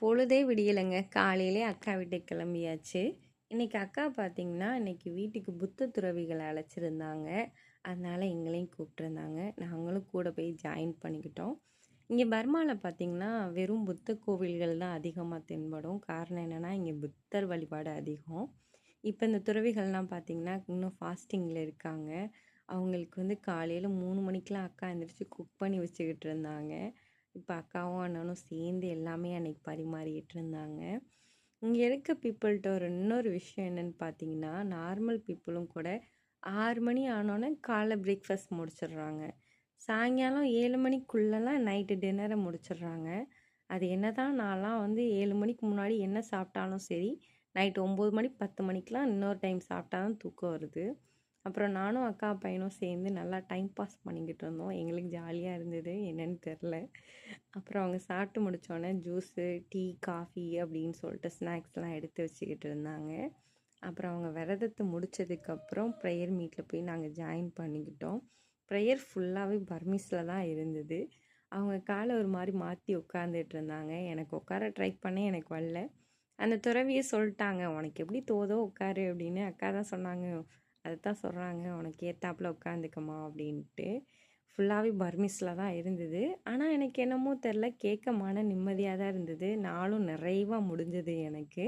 பொழுதே விடியலைங்க. காலையிலே அக்கா வீட்டுக்கு கிளம்பியாச்சு. இன்றைக்கி அக்கா பார்த்திங்கன்னா இன்றைக்கி வீட்டுக்கு புத்த துறவிகளை அழைச்சிருந்தாங்க. அதனால் எங்களையும் கூப்பிட்ருந்தாங்க நாங்களும் கூட போய் ஜாயின் பண்ணிக்கிட்டோம். இங்கே பர்மாவில் பார்த்திங்கன்னா வெறும் புத்த கோவில்கள் தான் அதிகமாக தென்படும். காரணம் என்னென்னா இங்கே புத்தர் வழிபாடு அதிகம். இப்போ இந்த துறவிகள்லாம் பார்த்திங்கன்னா இன்னும் ஃபாஸ்டிங்கில் இருக்காங்க. அவங்களுக்கு வந்து காலையில் மூணு மணிக்கெலாம் அக்கா எழுந்திரிச்சு குக் பண்ணி வச்சுக்கிட்டு இருந்தாங்க. இப்போ அக்காவும் அண்ணனும் சேர்ந்து எல்லாமே அன்னைக்கு பரிமாறிட்டு இருந்தாங்க. இங்கே இருக்க பீப்புள்கிட்ட ஒரு இன்னொரு விஷயம் என்னென்னு பார்த்தீங்கன்னா நார்மல் பீப்புளும் கூட ஆறு மணி ஆனோன்னே காலைல பிரேக்ஃபாஸ்ட் முடிச்சிடுறாங்க. சாயங்காலம் ஏழு மணிக்குள்ளெல்லாம் நைட்டு டின்னரை முடிச்சிடுறாங்க. அது என்ன தான் நான்லாம் வந்து ஏழு மணிக்கு முன்னாடி என்ன சாப்பிட்டாலும் சரி நைட்டு ஒம்பது மணி பத்து மணிக்கெலாம் இன்னொரு டைம் சாப்பிட்டா தான் தூக்கம் வருது. அப்புறம் நானும் அக்கா பையனும் சேர்ந்து நல்லா டைம் பாஸ் பண்ணிக்கிட்டு இருந்தோம். எங்களுக்கு ஜாலியாக இருந்தது. என்னென்னு தெரில அப்புறம் அவங்க சாப்பிட்டு முடித்தோடனே ஜூஸு டீ காஃபி அப்படின்னு சொல்லிட்டு ஸ்நாக்ஸ்லாம் எடுத்து வச்சுக்கிட்டு இருந்தாங்க. அப்புறம் அவங்க விரதத்தை முடித்ததுக்கப்புறம் ப்ரேயர் மீட்டில் போய் நாங்கள் ஜாயின் பண்ணிக்கிட்டோம். ப்ரேயர் ஃபுல்லாகவே பர்மிஸில் தான் இருந்தது. அவங்க காலை ஒரு மாதிரி மாற்றி உட்காந்துட்டு இருந்தாங்க. எனக்கு உட்கார ட்ரை பண்ணே எனக்கு வரல. அந்த துறவியை சொல்லிட்டாங்க உனக்கு எப்படி தோதோ உட்காரு அப்படின்னு. அக்கா தான் சொன்னாங்க அதை தான் சொல்கிறாங்க உனக்கு ஏத்தாப்பில் உட்காந்துக்கமா அப்படின்ட்டு. ஃபுல்லாகவே பர்மிஸில் தான் இருந்தது. ஆனால் எனக்கு என்னமோ தெரில கேட்க மன நிம்மதியாக தான் இருந்தது. நாளும் நிறைவாக முடிஞ்சது எனக்கு.